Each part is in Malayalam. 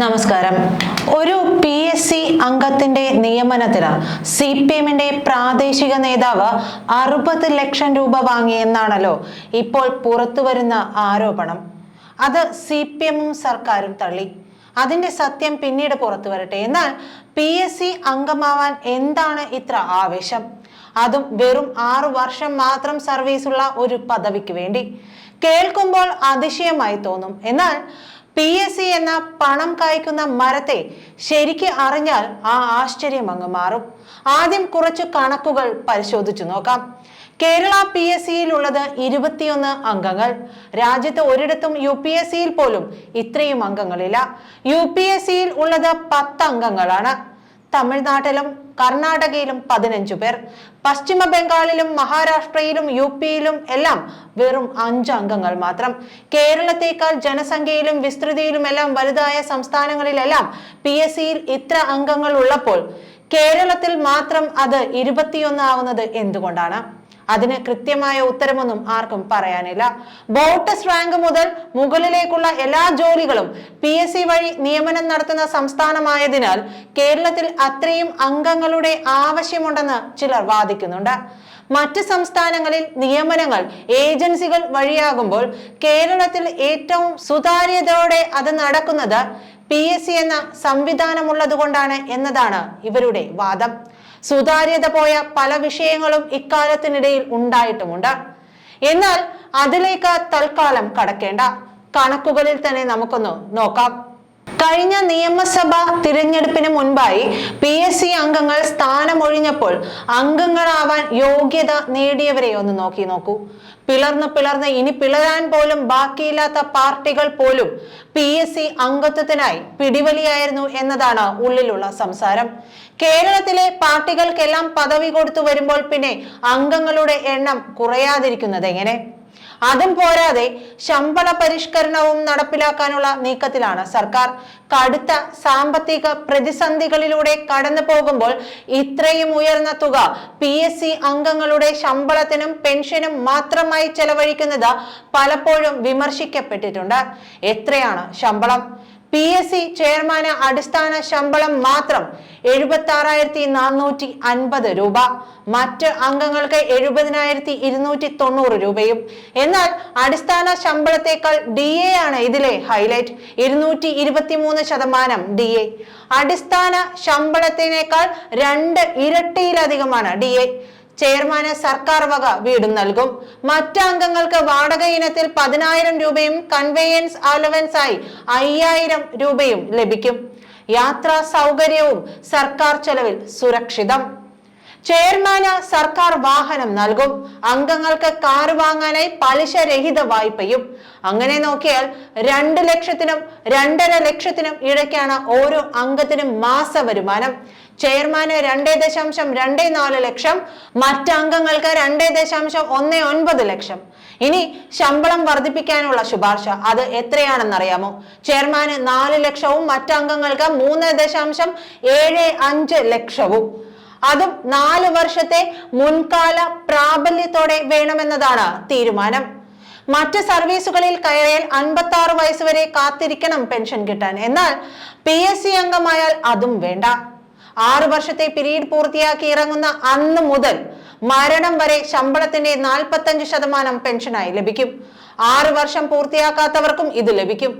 നമസ്കാരം. ഒരു പി എസ് സി അംഗത്തിന്റെ നിയമനത്തിന് സി പി എമ്മിന്റെ പ്രാദേശിക നേതാവ് അറുപത് ലക്ഷം രൂപ വാങ്ങിയെന്നാണല്ലോ ഇപ്പോൾ പുറത്തുവരുന്ന ആരോപണം. അത് സി പി എമ്മും സർക്കാരും തള്ളി. അതിന്റെ സത്യം പിന്നീട് പുറത്തു വരട്ടെ എന്നാൽ പി എസ് സി അംഗമാവാൻ എന്താണ് ഇത്ര ആവേശം? അതും വെറും ആറു വർഷം മാത്രം സർവീസുള്ള ഒരു പദവിക്ക് വേണ്ടി. കേൾക്കുമ്പോൾ അതിശയമായി തോന്നും. എന്നാൽ പി എസ് സി എന്ന പണം കായ്ക്കുന്ന മരത്തെ ശരിക്ക് അറിഞ്ഞാൽ ആ ആശ്ചര്യം അങ്ങ് മാറും. ആദ്യം കുറച്ച് കണക്കുകൾ പരിശോധിച്ചു നോക്കാം. കേരള പി എസ് സിയിൽ ഉള്ളത് ഇരുപത്തിയൊന്ന് അംഗങ്ങൾ. രാജ്യത്ത് ഒരിടത്തും യു പി എസ് സിയിൽ പോലും ഇത്രയും അംഗങ്ങളില്ല. യു പി എസ് സിയിൽ ഉള്ളത് പത്ത് അംഗങ്ങളാണ്. തമിഴ്നാട്ടിലും കർണാടകയിലും പതിനഞ്ചു പേർ. പശ്ചിമ ബംഗാളിലും മഹാരാഷ്ട്രയിലും യു പിയിലും എല്ലാം വെറും അഞ്ച് അംഗങ്ങൾ മാത്രം. കേരളത്തേക്കാൾ ജനസംഖ്യയിലും വിസ്തൃതിയിലും എല്ലാം വലുതായ സംസ്ഥാനങ്ങളിലെല്ലാം പി എസ് സിയിൽ ഇത്ര അംഗങ്ങൾ ഉള്ളപ്പോൾ കേരളത്തിൽ മാത്രം അത് ഇരുപത്തിയൊന്ന് ആവുന്നത് എന്തുകൊണ്ടാണ്? അതിന് കൃത്യമായ ഉത്തരമൊന്നും ആർക്കും പറയാനില്ല. ബോട്ടസ് റാങ്ക് മുതൽ മുകളിലേക്കുള്ള എല്ലാ ജോലികളും പി എസ് സി വഴി നിയമനം നടത്തുന്ന സംസ്ഥാനമായതിനാൽ കേരളത്തിൽ അത്രയും അംഗങ്ങളുടെ ആവശ്യമുണ്ടെന്ന് ചിലർ വാദിക്കുന്നുണ്ട്. മറ്റ് സംസ്ഥാനങ്ങളിൽ നിയമനങ്ങൾ ഏജൻസികൾ വഴിയാകുമ്പോൾ കേരളത്തിൽ ഏറ്റവും സുതാര്യതയോടെ അത് നടക്കുന്നത് പി എസ് സി എന്ന സംവിധാനമുള്ളതുകൊണ്ടാണ് എന്നതാണ് ഇവരുടെ വാദം. സുതാര്യത പോയ പല വിഷയങ്ങളും ഇക്കാലത്തിനിടയിൽ ഉണ്ടായിട്ടുമുണ്ട്. എന്നാൽ അതിലേക്ക് തൽക്കാലം കടക്കേണ്ട. കണക്കുകളിൽ തന്നെ നമുക്കൊന്ന് നോക്കാം. കഴിഞ്ഞ നിയമസഭാ തിരഞ്ഞെടുപ്പിന് മുൻപായി പി എസ് സി അംഗങ്ങൾ സ്ഥാനമൊഴിഞ്ഞപ്പോൾ അംഗങ്ങളാവാൻ യോഗ്യത നേടിയവരെ ഒന്ന് നോക്കി നോക്കൂ. പിളർന്ന് പിളർന്ന് ഇനി പിളരാൻ പോലും ബാക്കിയില്ലാത്ത പാർട്ടികൾ പോലും പി എസ് സി അംഗത്വത്തിനായി പിടിവലിയായിരുന്നു എന്നതാണ് ഉള്ളിലുള്ള സംസാരം. കേരളത്തിലെ പാർട്ടികൾക്കെല്ലാം പദവി കൊടുത്തു വരുമ്പോൾ പിന്നെ അംഗങ്ങളുടെ എണ്ണം കുറയാതിരിക്കുന്നത് എങ്ങനെ? അതും പോരാതെ ശമ്പള പരിഷ്കരണവും നടപ്പിലാക്കാനുള്ള നീക്കത്തിലാണ് സർക്കാർ. കടുത്ത സാമ്പത്തിക പ്രതിസന്ധികളിലൂടെ കടന്നു പോകുമ്പോൾ ഇത്രയും ഉയർന്ന തുക പി എസ് സി അംഗങ്ങളുടെ ശമ്പളത്തിനും പെൻഷനും മാത്രമായി ചെലവഴിക്കുന്നത് പലപ്പോഴും വിമർശിക്കപ്പെട്ടിട്ടുണ്ട്. എത്രയാണ് ശമ്പളം? പി എസ് സി ചെയർമാന് അടിസ്ഥാന ശമ്പളം മാത്രം എഴുപത്തി ആറായിരത്തി നാനൂറ്റി അൻപത് രൂപ. മറ്റ് അംഗങ്ങൾക്ക് എഴുപതിനായിരത്തി ഇരുന്നൂറ്റി തൊണ്ണൂറ് രൂപയും. എന്നാൽ അടിസ്ഥാന ശമ്പളത്തേക്കാൾ ഡി എ ആണ് ഇതിലെ ഹൈലൈറ്റ്. ഇരുന്നൂറ്റി ഇരുപത്തി മൂന്ന് ശതമാനം ഡി എ. അടിസ്ഥാന ശമ്പളത്തിനേക്കാൾ രണ്ട് ഇരട്ടിയിലധികമാണ് ഡി എ. ചെയർമാന് സർക്കാർ വക വീടും നൽകും. മറ്റ് അംഗങ്ങൾക്ക് വാടക ഇനത്തിൽ പതിനായിരം രൂപയും കൺവേയൻസ് അലവൻസ് ആയി അയ്യായിരം രൂപയും ലഭിക്കും. യാത്രാ സൗകര്യവും സർക്കാർ ചെലവിൽ സുരക്ഷിതം. ചെയർമാന് സർക്കാർ വാഹനം നൽകും. അംഗങ്ങൾക്ക് കാർ വാങ്ങാനായി പലിശ രഹിത വായ്പയും. അങ്ങനെ നോക്കിയാൽ രണ്ട് ലക്ഷത്തിനും രണ്ടര ലക്ഷത്തിനും ഇടയ്ക്കാണ് ഓരോ അംഗത്തിനും മാസ വരുമാനം. ചെയർമാന് രണ്ടേ ദശാംശം രണ്ടേ നാല് ലക്ഷം മറ്റംഗങ്ങൾക്ക് രണ്ടേ ദശാംശം ഒന്ന് ഒൻപത് ലക്ഷം. ഇനി ശമ്പളം വർദ്ധിപ്പിക്കാനുള്ള ശുപാർശ അത് എത്രയാണെന്നറിയാമോ? ചെയർമാന് നാല് ലക്ഷവും മറ്റംഗങ്ങൾക്ക് മൂന്ന് ദശാംശം ഏഴ് അഞ്ച് ലക്ഷവും. അതും നാല് വർഷത്തെ മുൻകാല പ്രാബല്യത്തോടെ വേണമെന്നതാണ് തീരുമാനം. മറ്റ് സർവീസുകളിൽ കയറിയാൽ അൻപത്തി ആറ് വയസ്സ് വരെ കാത്തിരിക്കണം പെൻഷൻ കിട്ടാൻ. എന്നാൽ പി എസ് സി അംഗമായാൽ അതും വേണ്ട. ആറു വർഷത്തെ പിരീഡ് പൂർത്തിയാക്കി ഇറങ്ങുന്ന അന്ന് മുതൽ മരണം വരെ ശമ്പളത്തിന്റെ നാൽപ്പത്തഞ്ച് ശതമാനം പെൻഷനായി ലഭിക്കും. ആറു വർഷം പൂർത്തിയാക്കാത്തവർക്കും ഇത് ലഭിക്കും.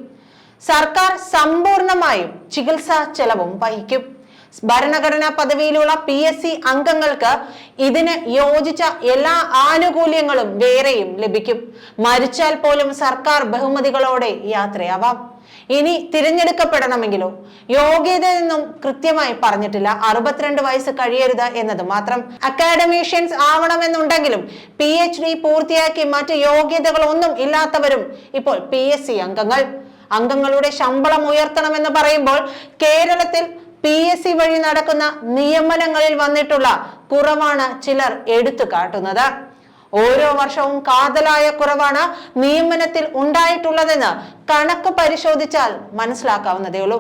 സർക്കാർ സമ്പൂർണമായും ചികിത്സാ ചെലവും വഹിക്കും. ഭരണഘടനാ പദവിയിലുള്ള പി എസ് സി അംഗങ്ങൾക്ക് ഇതിന് യോജിച്ച എല്ലാ ആനുകൂല്യങ്ങളും വേറെയും ലഭിക്കും. മരിച്ചാൽ പോലും സർക്കാർ ബഹുമതികളോടെ യാത്രയാവാം. ഇനി തിരഞ്ഞെടുക്കപ്പെടണമെങ്കിലോ? യോഗ്യതയൊന്നും കൃത്യമായി പറഞ്ഞിട്ടില്ല. അറുപത്തിരണ്ട് വയസ്സ് കഴിയരുത് എന്നത് മാത്രം. അക്കാഡമീഷ്യൻസ് ആവണമെന്നുണ്ടെങ്കിലും പി എച്ച് ഡി പൂർത്തിയാക്കി മറ്റ് യോഗ്യതകളൊന്നും ഇല്ലാത്തവരും ഇപ്പോൾ പി എസ് സി അംഗങ്ങൾ. അംഗങ്ങളുടെ ശമ്പളം ഉയർത്തണമെന്ന് പറയുമ്പോൾ കേരളത്തിൽ പി എസ് സി വഴി നടക്കുന്ന നിയമനങ്ങളിൽ വന്നിട്ടുള്ള കുറവാണ് ചിലർ എടുത്തു കാട്ടുന്നത്. ഓരോ വർഷവും കാതലായ കുറവാണ് നിയമനത്തിൽ ഉണ്ടായിട്ടുള്ളതെന്ന് കണക്ക് പരിശോധിച്ചാൽ മനസ്സിലാക്കാവുന്നതേ ഉള്ളൂ.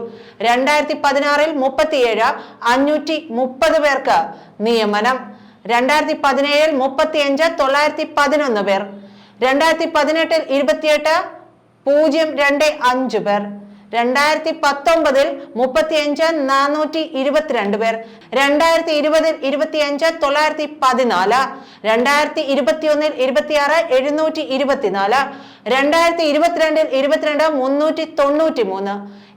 രണ്ടായിരത്തി പതിനാറിൽ മുപ്പത്തിയേഴ് അഞ്ഞൂറ്റി മുപ്പത് പേർക്ക് നിയമനം. രണ്ടായിരത്തി പതിനേഴിൽ മുപ്പത്തിയഞ്ച് തൊള്ളായിരത്തി പതിനൊന്ന് പേർ. രണ്ടായിരത്തി പതിനെട്ടിൽ ഇരുപത്തിയെട്ട് പൂജ്യം രണ്ട് അഞ്ച് പേർ. രണ്ടായിരത്തി പത്തൊമ്പതിൽ മുപ്പത്തിയഞ്ച് നാനൂറ്റി ഇരുപത്തിരണ്ട് പേർ രണ്ടായിരത്തി ഇരുപതിൽ ഇരുപത്തിയഞ്ച് തൊള്ളായിരത്തി പതിനാല് രണ്ടായിരത്തി ഇരുപത്തിയൊന്നിൽ ഇരുപത്തിയാറ് എഴുന്നൂറ്റി ഇരുപത്തിനാല് രണ്ടായിരത്തി ഇരുപത്തിരണ്ടിൽ ഇരുപത്തിരണ്ട് മുന്നൂറ്റി തൊണ്ണൂറ്റി മൂന്ന്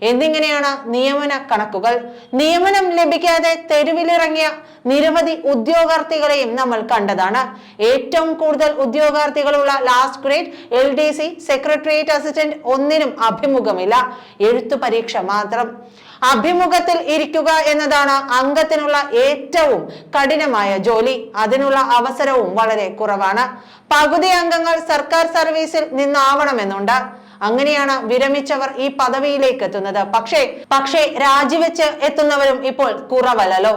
എന്നിങ്ങനെയാണ് നിയമന കണക്കുകൾ. നിയമനം ലഭിക്കാതെ തെരുവിലിറങ്ങിയ നിരവധി ഉദ്യോഗാർത്ഥികളെയും നമ്മൾ കണ്ടതാണ്. ഏറ്റവും കൂടുതൽ ഉദ്യോഗാർത്ഥികളുള്ള last grade L D C secretariat assistant ഒന്നിനും അഭിമുഖമില്ല. എഴുത്തു പരീക്ഷ മാത്രം. അഭിമുഖത്തിൽ ഇരിക്കുക എന്നതാണ് അംഗത്തിനുള്ള ഏറ്റവും കഠിനമായ ജോലി. അതിനുള്ള അവസരവും വളരെ കുറവാണ്. പകുതി അംഗങ്ങൾ സർക്കാർ സർവീസിൽ നിന്നാവണമെന്നുണ്ട്. അങ്ങനെയാണ് വിരമിച്ചവർ ഈ പദവിയിലേക്ക് എത്തുന്നത്. പക്ഷേ പക്ഷേ രാജിവെച്ച് എത്തുന്നവരും ഇപ്പോൾ കുറവല്ലോ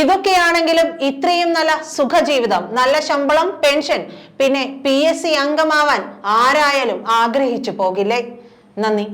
ഇതൊക്കെയാണെങ്കിലും ഇത്രയും നല്ല സുഖജീവിതം നല്ല ശമ്പളം പെൻഷൻ പിന്നെ പി എസ് സി അംഗമാവാൻ ആരായാലും ആഗ്രഹിച്ചു പോകില്ലേ? നന്ദി.